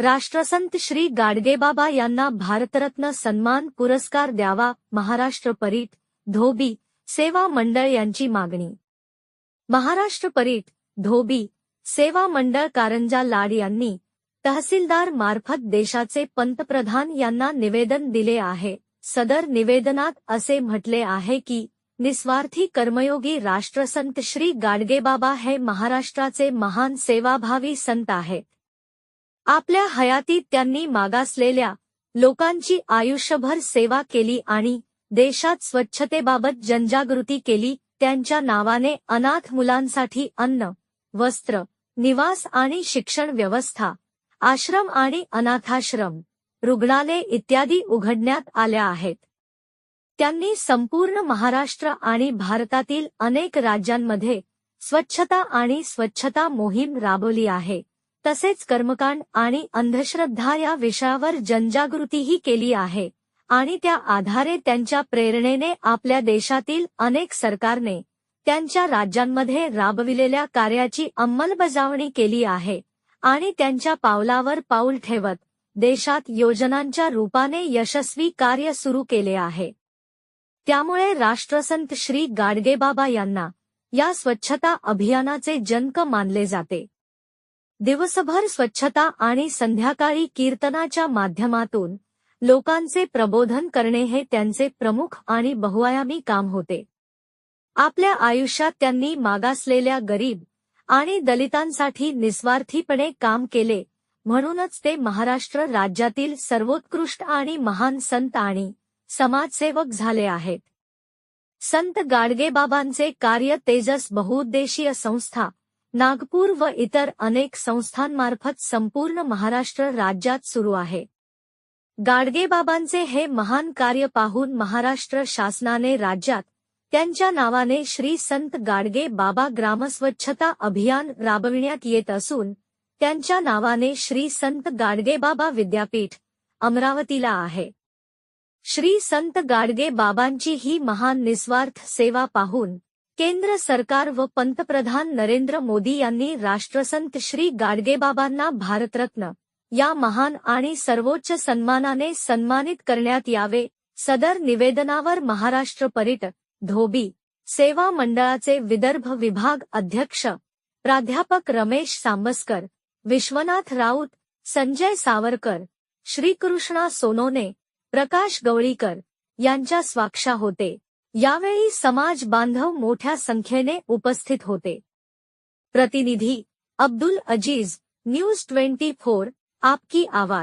राष्ट्रसंत श्री गाडगेबाबा यांना भारतरत्न सन्मान पुरस्कार द्यावा महाराष्ट्र परीट धोबी सेवा मंडळ यांची मागणी. महाराष्ट्र परीट धोबी सेवा मंडळ कारंजा लाड यांनी तहसीलदार मार्फत देशाचे पंतप्रधान यांना निवेदन दिले आहे. सदर निवेदनात असे म्हटले आहे की निस्वार्थी कर्मयोगी राष्ट्रसंत श्री गाडगेबाबा हे महाराष्ट्राचे महान सेवाभावी संत आहेत. आपल्या हयातीत त्यांनी मागासलेल्या लोकांची आयुष्यभर सेवा केली आणि देशात स्वच्छतेबाबत जनजागृती केली त्यांच्या नावाने अनाथ मुलांसाठी अन्न वस्त्र निवास आणि शिक्षण व्यवस्था आश्रम आणि अनाथाश्रम रुग्णालय इत्यादी उघडण्यात आल्या आहेत. त्यांनी संपूर्ण महाराष्ट्र आणि भारतातील अनेक राज्यांमध्ये स्वच्छता आणि स्वच्छता मोहीम राबवली आहे. तसेच कर्मकांड आणि अंधश्रद्धा या विषयावर जनजागृतीही केली आहे. आणि त्या आधारे त्यांच्या प्रेरणेने आपल्या देशातील अनेक सरकारने त्यांच्या राज्यांमध्ये राबविलेल्या कार्याची अंमलबजावणी केली आहे. आणि त्यांच्या पावलावर पाऊल ठेवत देशात योजनांच्या रूपाने यशस्वी कार्य सुरू केले आहे. त्यामुळे राष्ट्रसंत श्री गाडगेबाबा यांना या स्वच्छता अभियानाचे जनक मानले जाते. दिवसभर स्वच्छता आणि संध्याकाळी कीर्तनाच्या माध्यमातून लोकांचे प्रबोधन करणे हे त्यांचे प्रमुख आणि बहुआयामी काम होते. आपल्या आयुष्यात त्यांनी मागासलेल्या गरीब आणि दलितांसाठी निस्वार्थीपणे काम केले म्हणूनच ते महाराष्ट्र राज्यातील सर्वोत्कृष्ट आणि महान संत आणि समाजसेवक झाले आहेत. संत गाडगेबाबांचे कार्य तेजस बहुउद्देशीय संस्था नागपूर व इतर अनेक संस्थांमार्फत संपूर्ण महाराष्ट्र राज्यात सुरू आहे. गाडगेबाबांचे हे महान कार्य पाहून महाराष्ट्र शासनाने राज्यात त्यांच्या नावाने श्री संत गाडगे बाबा ग्रामस्वच्छता अभियान राबविण्यात येत असून त्यांच्या नावाने श्री संत गाडगेबाबा विद्यापीठ अमरावतीला आहे. श्री संत गाडगे बाबांची ही महान निस्वार्थ सेवा पाहून केंद्र सरकार व पंतप्रधान नरेंद्र मोदी यांनी राष्ट्रसंत श्री गाडगेबाबांना भारतरत्न या महान आणि सर्वोच्च सन्मानाने सन्मानित करण्यात यावे सदर निवेदनावर महाराष्ट्र पर्यटक धोबी सेवा मंडळाचे विदर्भ विभाग अध्यक्ष प्राध्यापक रमेश सांबसकर विश्वनाथ राऊत संजय सावरकर श्रीकृष्णा सोनोने प्रकाश गवळीकर यांच्या स्वाक्षा होते. यावेळी समाज बांधव मोठ्या संख्येने उपस्थित होते. प्रतिनिधी Abdul Aziz news twenty four आपकी आवाज.